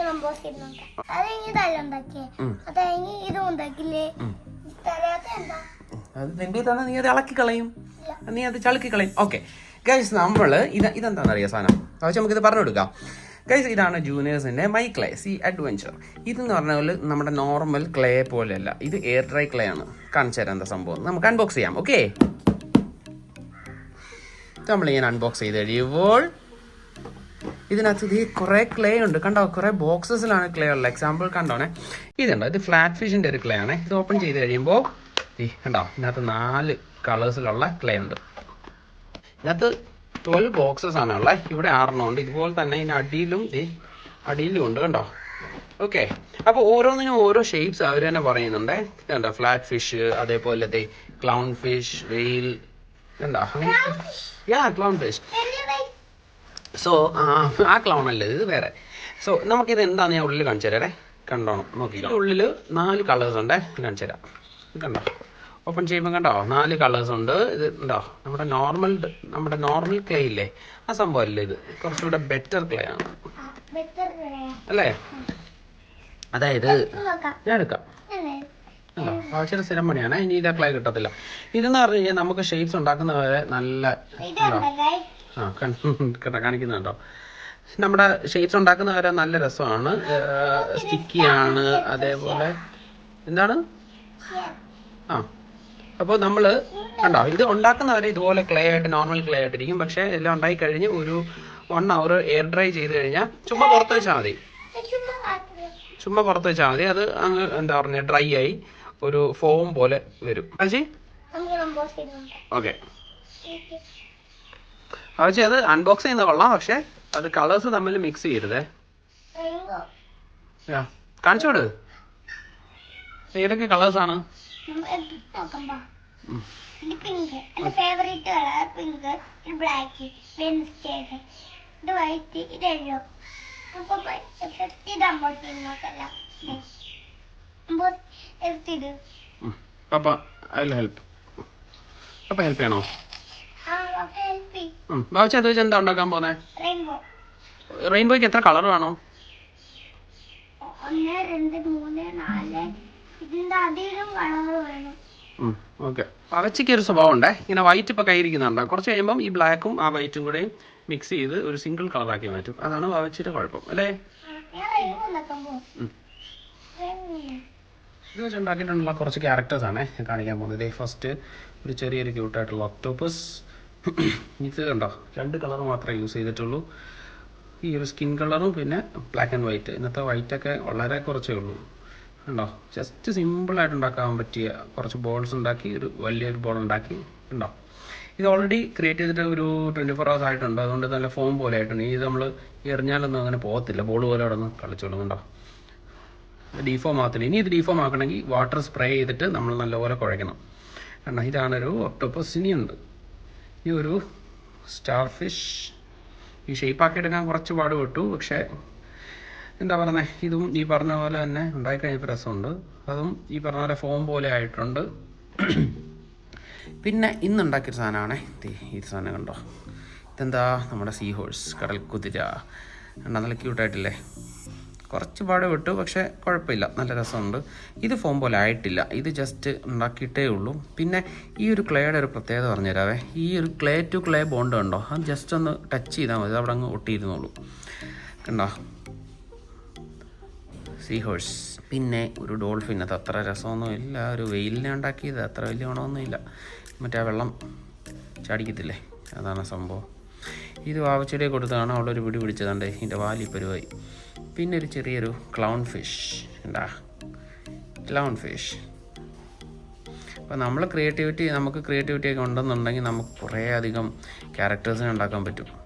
നമുക്ക് അമ്പോസ് ചെയ്ത് നോക്കാം. അത് കഴിഞ്ഞ് തല ഉണ്ടാക്കിയേ. അത് കഴിഞ്ഞ് ഉണ്ടാക്കില്ലേ? തലയാത്ത എന്താ? അത് നിന്റെ തന്നെ നീ അത് ഇളക്കി കളയും. നീ അത് ചളുക്കി കളയും. ഓക്കെ ഗൈസ് നമ്മൾ ഇത് ഇതെന്താണെന്ന് അറിയാം സാധനം പക്ഷെ നമുക്കിത് പറഞ്ഞു കൊടുക്കാം. ഗൈസ് ഇതാണ് ജൂനിയേഴ്സിന്റെ മൈ ക്ലേ സി അഡ്വഞ്ചർ ഇതെന്ന് പറഞ്ഞാൽ നമ്മുടെ നോർമൽ ക്ലേ പോലെയല്ല. ഇത് എയർ ഡ്രൈ ക്ലേ ആണ്. കാണിച്ചു തരാം എന്താ സംഭവം. നമുക്ക് അൺബോക്സ് ചെയ്യാം. ഓക്കെ നമ്മൾ ഇങ്ങനെ അൺബോക്സ് ചെയ്ത് കഴിയുമ്പോൾ ഇതിനകത്ത് ഇത് കുറേ ക്ലേ ഉണ്ട്. കണ്ടോ? കുറേ ബോക്സസിലാണ് ക്ലേ ഉള്ളത്. എക്സാമ്പിൾ കണ്ടോണേ? ഇതുണ്ടോ? ഇത് ഫ്ലാറ്റ് ഫിഷിന്റെ ഒരു ക്ലേ ആണ്. ഇത് ഓപ്പൺ ചെയ്ത് കഴിയുമ്പോൾ ഈ കണ്ടോ? ഇതിനകത്ത് നാല് കളേഴ്സിലുള്ള ക്ലേ ഉണ്ട്. ഇതിനകത്ത് ട്വൽവ് ബോക്സസ് ആണ് ഉള്ളത് ഇവിടെ ആറെണ്ണം ഉണ്ട്. ഇതുപോലെ തന്നെ ഇതിന് അടിയിലും ഈ അടിയിലും ഉണ്ട് കണ്ടോ? ഓക്കെ അപ്പോൾ ഓരോന്നിനും ഓരോ ഷേപ്സ് അവർ തന്നെ പറയുന്നുണ്ട്. കണ്ടോ ഫ്ലാറ്റ് ഫിഷ് അതേപോലെ ദേ ക്ലൗൺ ഫിഷ് വെയിൽ കണ്ടോ യാ ക്ലൗൺ ഫിഷ് സോ ആ ക്ലൗൺ അല്ലേ ഇത് വേറെ. സോ നമുക്കിത് എന്താണെന്ന് ഞാൻ ഉള്ളിൽ കാണിച്ചു തരാം. കണ്ടോണം നോക്കി ഉള്ളിൽ നാല് കളേഴ്സ് ഉണ്ട്. കാണിച്ചു തരാം. കണ്ടോ? ഓപ്പൺ ചെയ്യുമ്പോൾ കണ്ടോ? നാല് കളേഴ്സ് ഉണ്ട്. ഇത് ഉണ്ടോ നമ്മുടെ നോർമൽ നമ്മുടെ നോർമൽ ക്ലേ ഇല്ലേ? ആ സംഭവം അല്ലേ ഇത്? കുറച്ചുകൂടെ ബെറ്റർ ക്ലേ ആണ്. അല്ലേ? അതായത് ഞാൻ എടുക്കാം. അല്ലോ ആവശ്യം സ്ഥിരം പണിയാണ്. ഇനി ഇത് ക്ലേ കിട്ടത്തില്ല ഇതെന്ന് പറഞ്ഞു കഴിഞ്ഞാൽ നമുക്ക് ഷേപ്സ് ഉണ്ടാക്കുന്നവരെ നല്ല ഇതുണ്ട് ഗൈസ് ആ കാണിക്കുന്നുണ്ടോ? നമ്മുടെ ഷെയ്ഡ്സ് ഉണ്ടാക്കുന്ന വരെ നല്ല രസമാണ്. സ്റ്റിക്കി ആണ് അതേപോലെ എന്താണ്? ആ അപ്പോൾ നമ്മൾ കണ്ടോ ഇത് ഉണ്ടാക്കുന്നവരെ ഇതുപോലെ ക്ലേ ആയിട്ട് നോർമൽ ക്ലേ ആയിട്ടിരിക്കും പക്ഷേ എല്ലാം ഉണ്ടായി കഴിഞ്ഞ് ഒരു വൺ അവർ എയർ ഡ്രൈ ചെയ്ത് കഴിഞ്ഞാൽ ചുമ്മാ പുറത്ത് വെച്ചാൽ മതി. ചുമ്മാ പുറത്ത് വെച്ചാൽ മതി. അത് അങ്ങ് എന്താ പറഞ്ഞ ഡ്രൈ ആയി ഒരു ഫോം പോലെ വരും. അജി ഓക്കെ പക്ഷേ അത് അൺബോക്സ് ചെയ്യുന്ന കൊള്ളാം പക്ഷെ അത് കളേഴ്സ് തമ്മിൽ മിക്സ് ചെയ്യരുതേ. കാണിച്ചോട് ഏതൊക്കെ കളേഴ്സ് ആണ്? ഫേവറേറ്റ് കളർ പിങ്ക് ഇത് ബ്ലാക്ക് വെൻസ്റ്റേഡ് ഇത് വൈറ്റ് ഇത് യെല്ലോ അപ്പൊ ഇത് അമ്പോസ് ചെയ്ത് നോക്കല്ല അമ്പോസ് എടുത്തിട് പപ്പ ഐ ഹെൽപ്പ് ഹെൽപ്പ് ചെയ്യണോ? ഹെൽപ്പ് ചെയ്യും വെച്ച് എന്താ ഉണ്ടാക്കാൻ പോന്നെ? റെയിൻബോ റെയിൻബോയ്ക്ക് എത്ര കളർ വേണം? ഒന്ന് രണ്ട് മൂന്ന് നാല്. ഇതിന്റെ അധികം കളർ വേണം. ഓക്കെ പവച്ചയ്ക്ക് ഒരു സ്വഭാവം ഉണ്ടേ. ഇങ്ങനെ വൈറ്റ് ഇപ്പൊ കയ്യിരിക്കുന്നുണ്ട്? കുറച്ച് കഴിയുമ്പം ഈ ബ്ലാക്കും ആ വൈറ്റും കൂടെ മിക്സ് ചെയ്ത് ഒരു സിംഗിൾ കളർ ആക്കി മാറ്റും. അതാണ് പവച്ചിയുടെ കുഴപ്പം. അല്ലേ? ഇത് വെച്ച് ഉണ്ടാക്കിയിട്ടുള്ള കുറച്ച് ക്യാരക്ടേഴ്സ് ആണ് കാണിക്കാൻ പോകുന്നത്. ഫസ്റ്റ് ഒരു ചെറിയൊരു ക്യൂട്ടായിട്ടുള്ള ഒക്ടോപ്പസ് ഇത് കണ്ടോ? രണ്ട് കളർ മാത്രമേ യൂസ് ചെയ്തിട്ടുള്ളൂ. ഈ ഒരു സ്കിൻ കളറും പിന്നെ ബ്ലാക്ക് ആൻഡ് വൈറ്റ് ഇന്നത്തെ വൈറ്റ് ഒക്കെ വളരെ കുറച്ചേ ഉള്ളൂ. കണ്ടോ? ജസ്റ്റ് സിമ്പിളായിട്ട് ഉണ്ടാക്കാൻ പറ്റിയ കുറച്ച് ബോൾസ് ഉണ്ടാക്കി ഒരു വലിയൊരു ബോൾ ഉണ്ടാക്കി. ഉണ്ടോ ഇത് ഓൾറെഡി ക്രിയേറ്റ് ചെയ്തിട്ട് ഒരു ട്വന്റി ഫോർ ഹവേഴ്സ് ആയിട്ടുണ്ട്. അതുകൊണ്ട് നല്ല ഫോം പോലെ ആയിട്ടുണ്ട്. ഇത് നമ്മൾ എറിഞ്ഞാലൊന്നും അങ്ങനെ പോകത്തില്ല. ബോൾ പോലെ അവിടെ നിന്ന് കളിച്ചോളുന്നുണ്ടോ ഡീഫോം ആകത്തില്ല. ഇനി ഇത് ഡീഫോം ആക്കണമെങ്കിൽ വാട്ടർ സ്പ്രേ ചെയ്തിട്ട് നമ്മൾ നല്ലപോലെ കുഴയ്ക്കണം. കാരണം ഇതാണൊരു ഒക്ടോപ്പസ് ഇനിയുണ്ട്. ഇനി ഒരു സ്റ്റാർ ഫിഷ് ഈ ഷേപ്പാക്കി എടുക്കാൻ കുറച്ച് പാടുപെട്ടു. പക്ഷേ എന്താ പറയുന്നത് ഇതും ഈ പറഞ്ഞ പോലെ തന്നെ ഉണ്ടായിക്കഴിഞ്ഞപ്പോൾ രസമുണ്ട്. അതും ഈ പറഞ്ഞ പോലെ ഫോം പോലെ ആയിട്ടുണ്ട്. പിന്നെ ഇന്ന് ഉണ്ടാക്കിയൊരു സാധനമാണ്. ഈ സാധനം കണ്ടോ? ഇതെന്താ? നമ്മുടെ സീ ഹോഴ്സ് കടൽ കുതിര നല്ല ക്യൂട്ടായിട്ടില്ലേ കുറച്ച് പാട് വിട്ടു പക്ഷേ കുഴപ്പമില്ല. നല്ല രസമുണ്ട്. ഇത് ഫോം പോലെ ആയിട്ടില്ല. ഇത് ജസ്റ്റ് ഉണ്ടാക്കിയിട്ടേ ഉള്ളൂ. പിന്നെ ഈ ഒരു ക്ലേയുടെ ഒരു പ്രത്യേകത പറഞ്ഞുതരാവേ. ഈ ഒരു ക്ലേ ടു ക്ലേ ബോണ്ട് കണ്ടോ? അത് ജസ്റ്റ് ഒന്ന് ടച്ച് ചെയ്താൽ മതി. അവിടെ അങ്ങ് ഒട്ടിയിരുന്നുള്ളൂ കണ്ടോ? സീ ഹോഴ്സ് പിന്നെ ഒരു ഡോൾഫിൻ അത് അത്ര രസമൊന്നും ഇല്ല. ഒരു വെയിലിനെ ഉണ്ടാക്കിയത്. അത്ര വലിയ ഗുണമൊന്നും ഇല്ല മറ്റേ ആ വെള്ളം ചാടിക്കത്തില്ലേ? അതാണ് സംഭവം. ഇത് വാവച്ചെടിയെ കൊടുത്താണ് അവിടെ ഒരു പിടി പിടിച്ചതുണ്ട് ഇതിന്റെ വാലി പരുവായി. പിന്നെ ഒരു ചെറിയൊരു ക്ലൗൺ ഫിഷ് ഉണ്ടാ ക്ലൗൺ ഫിഷ് അപ്പോൾ നമ്മൾ ക്രിയേറ്റിവിറ്റി നമുക്ക് ക്രിയേറ്റിവിറ്റി ഒക്കെ ഉണ്ടെന്നുണ്ടെങ്കിൽ നമുക്ക് കുറേ അധികം ക്യാരക്ടേഴ്സിനെ ഉണ്ടാക്കാൻ പറ്റും.